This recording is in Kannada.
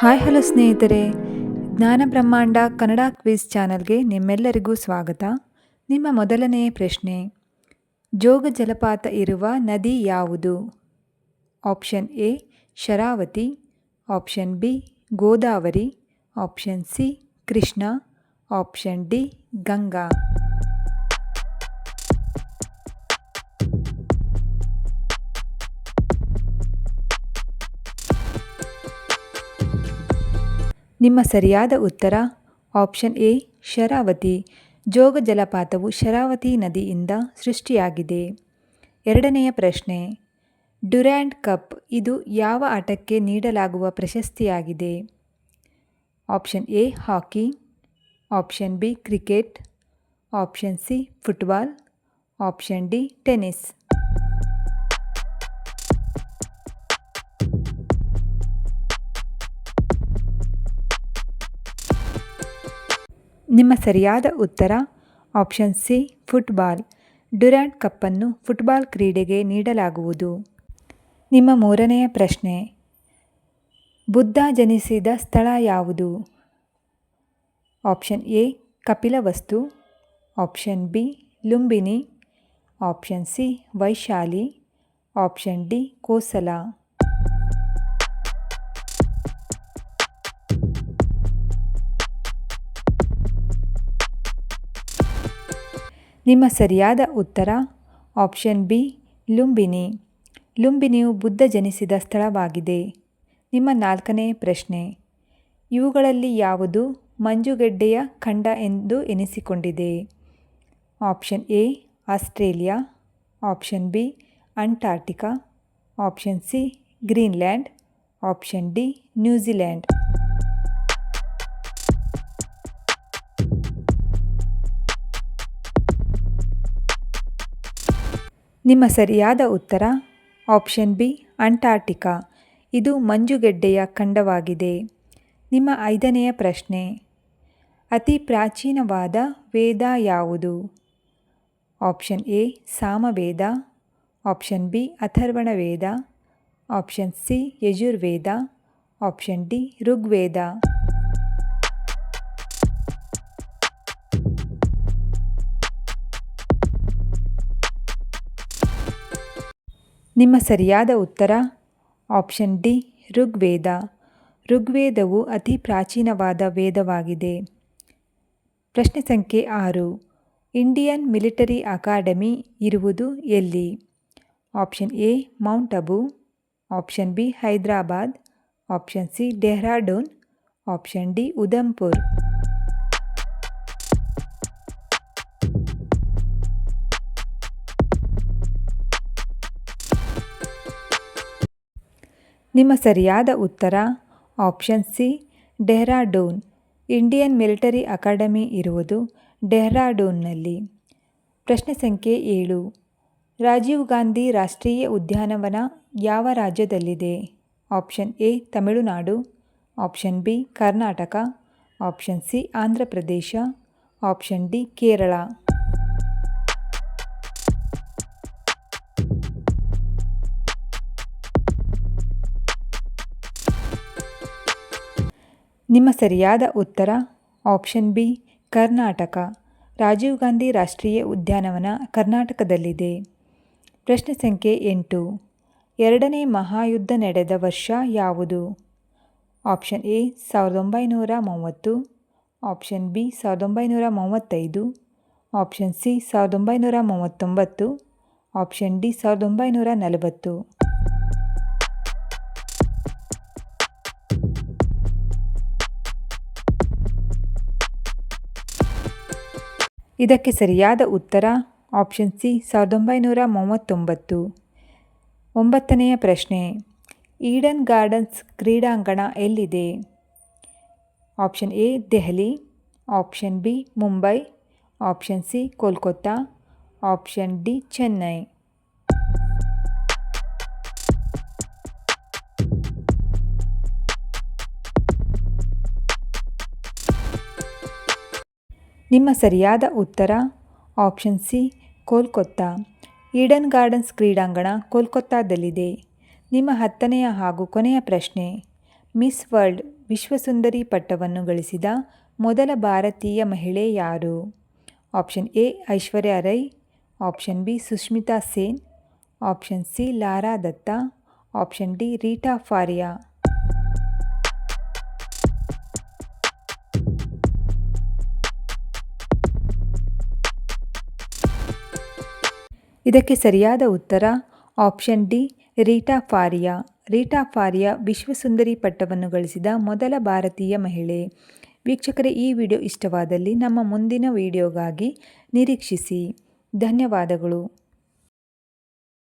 ಹಾಯ್ ಹಲೋ ಸ್ನೇಹಿತರೆ, ಜ್ಞಾನ ಬ್ರಹ್ಮಾಂಡ ಕನ್ನಡ ಕ್ವಿಜ್ ಚಾನಲ್ಗೆ ನಿಮ್ಮೆಲ್ಲರಿಗೂ ಸ್ವಾಗತ. ನಿಮ್ಮ ಮೊದಲನೆಯ ಪ್ರಶ್ನೆ, ಜೋಗ ಜಲಪಾತ ಇರುವ ನದಿ ಯಾವುದು? Option A, Sharavathi, option B, Godavari, option C, Krishna, option D, Ganga. ನಿಮ್ಮ ಸರಿಯಾದ ಉತ್ತರ, ಆಪ್ಷನ್ ಎ, ಶರಾವತಿ. ಜೋಗ ಜಲಪಾತವು ಶರಾವತಿ ನದಿಯಿಂದ ಸೃಷ್ಟಿಯಾಗಿದೆ. ಎರಡನೆಯ ಪ್ರಶ್ನೆ ಡುರ್ಯಾಂಡ್ ಕಪ್ ಇದು ಯಾವ ಆಟಕ್ಕೆ ನೀಡಲಾಗುವ ಪ್ರಶಸ್ತಿಯಾಗಿದೆ? Option A, hockey. Option B, cricket. Option C, football. Option D tennis ನಿಮ್ಮ ಸರಿಯಾದ ಉತ್ತರ ಆಪ್ಷನ್ ಸಿ ಫುಟ್ಬಾಲ್ ಡ್ಯುರ್ಯಾಂಡ್ ಕಪ್ಪನ್ನು ಫುಟ್ಬಾಲ್ ಕ್ರೀಡೆಗೆ ನೀಡಲಾಗುವುದು. ನಿಮ್ಮ ಮೂರನೆಯ ಪ್ರಶ್ನೆ. ಬುದ್ಧ ಜನಿಸಿದ ಸ್ಥಳ ಯಾವುದು? Option A Kapilavastu option B Lumbini. Option C Vaishali. Option D Kosala. ನಿಮ್ಮ ಸರಿಯಾದ ಉತ್ತರ, ಆಪ್ಷನ್ ಬಿ, ಲುಂಬಿನಿ. ಲುಂಬಿನಿಯು ಬುದ್ಧ ಜನಿಸಿದ ಸ್ಥಳವಾಗಿದೆ. ನಿಮ್ಮ ನಾಲ್ಕನೇ ಪ್ರಶ್ನೆ. ಇವುಗಳಲ್ಲಿ ಯಾವುದು ಮಂಜುಗಡ್ಡೆಯ ಖಂಡ ಎಂದು ಎನಿಸಿಕೊಂಡಿದೆ? Option A, Australia. Option B Antarctica option C, Greenland. Option D, New Zealand. ನಿಮ್ಮ ಸರಿಯಾದ ಉತ್ತರ? Option B, Antarctica. ಇದು ಮಂಜುಗೆಡ್ಡೆಯ ಖಂಡವಾಗಿದೆ. ನಿಮ್ಮ ಐದನೆಯ ಪ್ರಶ್ನೆ. ಅತಿ ಪ್ರಾಚೀನವಾದ ವೇದ ಯಾವುದು? Option A, Samaveda. Option B Atharvana Veda option C, Yajurveda. Option D, Rigveda. ನಿಮ್ಮ ಸರಿಯಾದ ಉತ್ತರ? Option D, Rigveda. ಋಗ್ವೇದವು ಅತಿ ಪ್ರಾಚೀನವಾದ ವೇದವಾಗಿದೆ. ಪ್ರಶ್ನೆ ಸಂಖ್ಯೆ ಆರು. ಇಂಡಿಯನ್ ಮಿಲಿಟರಿ ಅಕಾಡೆಮಿ ಇರುವುದು ಎಲ್ಲಿ? Option A, Mount Abu. Option B, Hyderabad. Option C, Dehradun. Option D Udhampur ನಿಮ್ಮ ಸರಿಯಾದ ಉತ್ತರ, option C, Dehradun. Indian military academy ಇರುವುದು ಡೆಹ್ರಾಡೂನ್ನಲ್ಲಿ. ಪ್ರಶ್ನೆ ಸಂಖ್ಯೆ ಏಳು. ರಾಜೀವ್ ಗಾಂಧಿ ರಾಷ್ಟ್ರೀಯ ಉದ್ಯಾನವನ ಯಾವ ರಾಜ್ಯದಲ್ಲಿದೆ? Option A, Tamil Nadu. Option B, Karnataka. Option C, Andhra Pradesh. Option D, Kerala. ನಿಮ್ಮ ಸರಿಯಾದ ಉತ್ತರ ಆಪ್ಷನ್ ಬಿ, ಕರ್ನಾಟಕ. ರಾಜೀವ್ ಗಾಂಧಿ ರಾಷ್ಟ್ರೀಯ ಉದ್ಯಾನವನ ಕರ್ನಾಟಕದಲ್ಲಿದೆ. ಪ್ರಶ್ನೆ ಸಂಖ್ಯೆ ಎಂಟು. ಎರಡನೇ ಮಹಾಯುದ್ಧ ನಡೆದ ವರ್ಷ ಯಾವುದು? ಆಪ್ಷನ್ ಎ, ಸಾವಿರದ ಒಂಬೈನೂರ ಮೂವತ್ತು. ಆಪ್ಷನ್ ಬಿ, ಸಾವಿರದ ಒಂಬೈನೂರ ಮೂವತ್ತೈದು. ಆಪ್ಷನ್ ಸಿ, ಸಾವಿರದ ಒಂಬೈನೂರ ಮೂವತ್ತೊಂಬತ್ತು. ಆಪ್ಷನ್ ಡಿ, ಸಾವಿರದ ಒಂಬೈನೂರ ನಲವತ್ತು. ಇದಕ್ಕೆ ಸರಿಯಾದ ಉತ್ತರ ಆಪ್ಷನ್ ಸಿ, ಸಾವಿರದ ಒಂಬೈನೂರ ಮೂವತ್ತೊಂಬತ್ತು. ಒಂಬತ್ತನೆಯ ಪ್ರಶ್ನೆ, ಈಡನ್ ಗಾರ್ಡನ್ಸ್ ಕ್ರೀಡಾಂಗಣ ಎಲ್ಲಿದೆ? Option A, Delhi. Option B, Mumbai. Option C, Kolkata. Option D, Chennai. ನಿಮ್ಮ ಸರಿಯಾದ ಉತ್ತರ option C Kolkata. Eden Gardens ಕ್ರೀಡಾಂಗಣ ಕೋಲ್ಕತ್ತಾದಲ್ಲಿದೆ. ನಿಮ್ಮ ಹತ್ತನೆಯ ಹಾಗೂ ಕೊನೆಯ ಪ್ರಶ್ನೆ. ಮಿಸ್ ವರ್ಲ್ಡ್ ವಿಶ್ವಸುಂದರಿ ಪಟ್ಟವನ್ನು ಗಳಿಸಿದ ಮೊದಲ ಭಾರತೀಯ ಮಹಿಳೆ ಯಾರು? Option A Aishwarya Rai. Option B Sushmita Sen. Option C Lara Dutta. Option D Reita Faria. ಇದಕ್ಕೆ ಸರಿಯಾದ ಉತ್ತರ ಆಪ್ಷನ್ ಡಿ, ರೀಟಾ ಫಾರಿಯಾ. ರೀಟಾ ಫಾರಿಯಾ ವಿಶ್ವಸುಂದರಿ ಪಟ್ಟವನ್ನು ಗಳಿಸಿದ ಮೊದಲ ಭಾರತೀಯ ಮಹಿಳೆ. ವೀಕ್ಷಕರೇ, ಈ ವಿಡಿಯೋ ಇಷ್ಟವಾದಲ್ಲಿ ನಮ್ಮ ಮುಂದಿನ ವಿಡಿಯೋಗಾಗಿ ನಿರೀಕ್ಷಿಸಿ. ಧನ್ಯವಾದಗಳು.